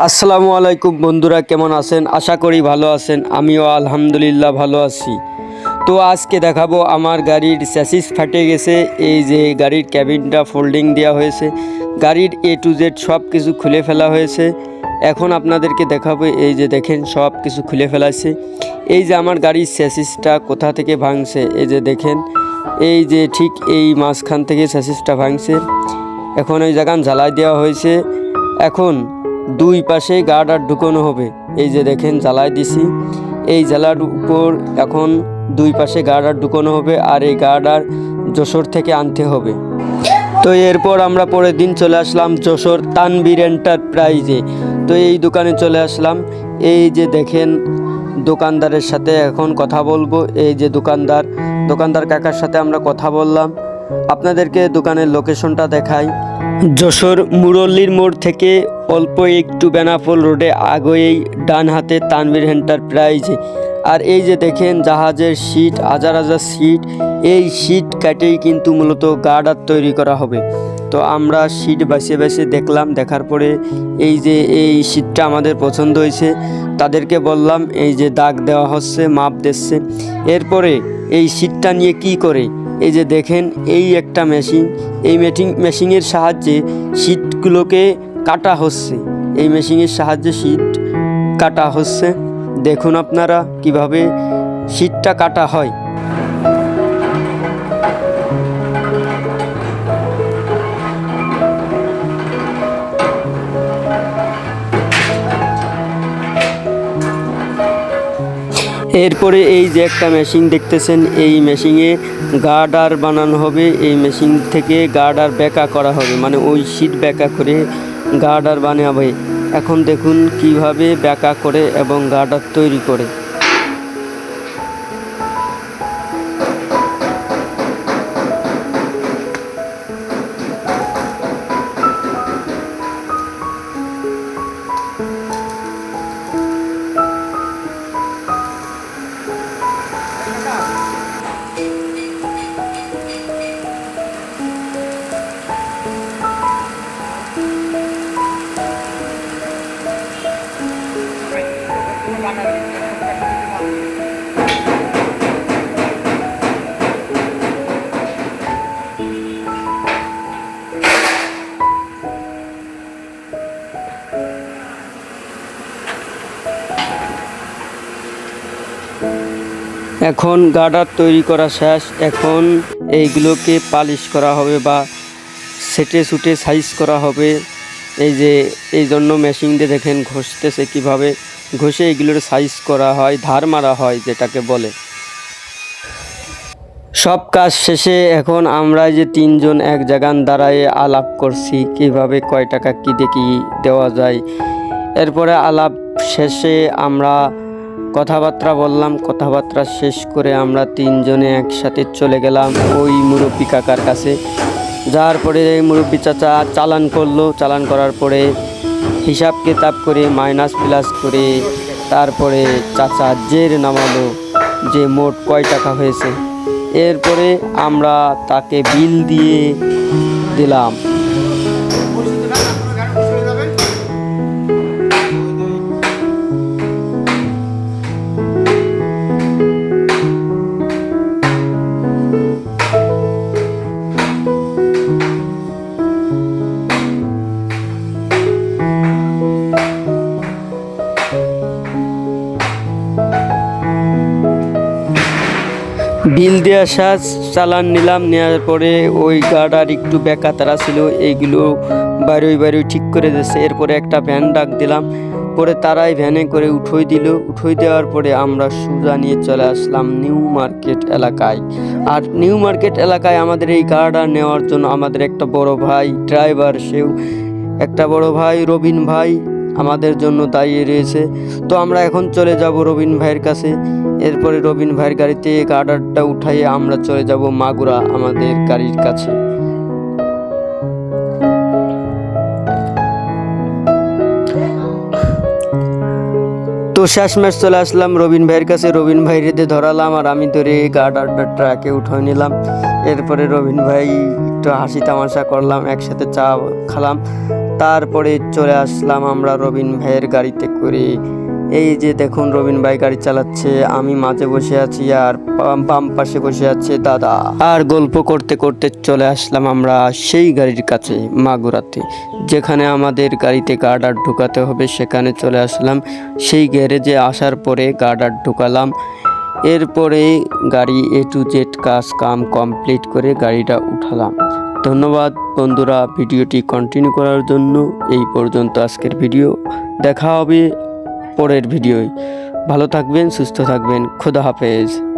আসসালামু আলাইকুম বন্ধুরা, কেমন আছেন? আশা করি ভালো আছেন। আমিও আলহামদুলিল্লাহ ভালো আছি। তো আজকে দেখাবো আমার গাড়ির স্যাসিস ফাটে গেছে। এই যে গাড়ির ক্যাবিনটা ফোল্ডিং দেওয়া হয়েছে। গাড়ির এ টু জেড সব কিছু খুলে ফেলা হয়েছে। এখন আপনাদেরকে দেখাবো, এই যে দেখেন সব কিছু খুলে ফেলাছে এই যে আমার গাড়ির স্যাসিসটা কোথা থেকে ভাঙছে? এই যে দেখেন, এই যে ঠিক এই মাঝখান থেকে স্যাসিসটা ভাঙছে। এখন ওই জায়গান জ্বালাই দেওয়া হয়েছে। এখন দুই পাশে গার্ডার ঢুকানো হবে। এই যে দেখেন, জ্বালাই দিছি। এই জ্বালার উপর এখন দুই পাশে গার্ডার ঢুকানো হবে আর এই গার্ডার যশোর থেকে আনতে হবে। তো এরপর আমরা পরের দিন চলে আসলাম যশোর তানবীর এন্টারপ্রাইজে। তো এই দোকানে চলে আসলাম। এই যে দেখেন, দোকানদারের সাথে এখন কথা বলব। এই যে দোকানদার দোকানদার কাকার সাথে আমরা কথা বললাম। আপনাদেরকে দোকানের লোকেশনটা দেখাই। যশোর মুরল্লির মোড় থেকে অল্প একটু বেনাফল রোডে আগেই ডান হাতে তানভীর এন্টারপ্রাইজে আর এই যে দেখেন, জাহাজের সিট, হাজার হাজার সিট, এই সিট কাটেই কিন্তু মূলত গার্ডার তৈরি করা হবে। তো আমরা সিট বাসে বাসে দেখলাম, দেখার পরে এই যে এই সিটটা আমাদের পছন্দ হয়েছে। তাদেরকে বললাম, এই যে দাগ দেওয়া হচ্ছে, মাপ দিচ্ছে। এরপরে এই সিটটা নিয়ে কি করে? এই যে দেখেন, এই একটা মেশিন এই মেটিং মেশিনের সাহায্যে সিটগুলোকে কাটা হচ্ছে। এই মেশিনের সাহায্যে সিট কাটা হচ্ছে। দেখুন আপনারা কীভাবে সিটটা কাটা হয়। এরপরে এই যে একটা মেশিন দেখতেছেন, এই মেশিনে গার্ডার বানানো হবে। এই মেশিন থেকে গার্ডার ব্যাকা করা হবে। মানে ওই শীট ব্যাকা করে গার্ডার বানাবে। এখন দেখুন কীভাবে ব্যাকা করে এবং গার্ডার তৈরি করে। এখন গার্ডার তৈরি করা শেষ, এখন এইগুলোকে পালিশ করা হবে বা সেটে সুটে সাইজ করা হবে। এই যে, এই জন্য মেশিন দিয়ে দেখেন ঘষতেছে কীভাবে। ঘষে এগুলোর সাইজ করা হয়, ধার মারা হয় যেটাকে বলে। সব কাজ শেষে এখন আমরা যে তিনজন এক জায়গান দাঁড়ায় আলাপ করছি, কীভাবে কয় টাকা কী দেখি দেওয়া যায়। এরপরে আলাপ শেষে আমরা কথাবার্তা বললাম, কথাবার্তা শেষ করে আমরা তিনজনে একসাথে চলে গেলাম ওই মুরব্বী কাকার কাছে। যার পরে মুরব্বী চাচা চালান করল, চালান করার পরে হিসাব কিতাব করে মাইনাস প্লাস করে তারপরে চাচা জের নামালো যে মোট কয় টাকা হয়েছে। এরপরে আমরা তাকে বিল দিয়ে দিলাম। বিল দেওয়ার সাজ চালান নিলাম নেওয়ার পরে ওই গার্ডার একটু বেকা তারা ছিল, এইগুলো বারোই বারোই ঠিক করে দিচ্ছে এরপরে একটা ভ্যান ডাক দিলাম, পরে তারাই ভ্যানে করে উঠোই দিল। উঠোই দেওয়ার পরে আমরা সুজা নিয়ে চলে আসলাম নিউ মার্কেট এলাকায়। আর নিউ মার্কেট এলাকায় আমাদের এই গার্ডার নেওয়ার জন্য আমাদের একটা বড় ভাই ড্রাইভার, সেও একটা বড় ভাই রবিন ভাই আমাদের জন্য দাঁড়িয়ে রয়েছে। তো আমরা এখন চলে যাব রবিন ভাইয়ের কাছে। এরপরে রবিন ভাইয়ের গাড়িতে গার্ডারটা উঠাইয়ে আমরা চলে যাব মাগুরা আমাদের গাড়ির কাছে। তো শেষমেশ চলে আসলাম রবিন ভাইয়ের কাছে। রবিন ভাই রেতে ধরালাম আর আমি ধরে গার্ডারটা ট্রাকে উঠাই নিলাম। এরপরে রবিন ভাই একটু হাসি তামাশা করলাম, একসাথে চা খালাম। তারপরে চলে আসলাম আমরা রবিন ভাইয়ের গাড়িতে করে এই যে দেখুন, রবিন ভাই গাড়ি চালাচ্ছে, আমি মাঝে বসে আছি আর বাম- পাশে বসে আছে দাদা। আর গল্প করতে করতে চলে আসলাম আমরা সেই গাড়ির কাছে, মাগুরাতে। যেখানে আমাদের গাড়িতে গার্ডার ঢুকাতে হবে, সেখানে চলে আসলাম। সেই গ্যারেজে আসার পরে গার্ডার ঢুকালাম। এরপরে গাড়ি এ টু জেড কাজ, কাম কমপ্লিট করে গাড়িটা উঠালাম। ধন্যবাদ বন্ধুরা, ভিডিওটি কন্টিনিউ করার জন্য। এই পর্যন্ত আজকের ভিডিও। দেখা হবে পরের ভিডিওয়। ভালো থাকবেন সুস্থ থাকবেন। খোদা হাফেজ।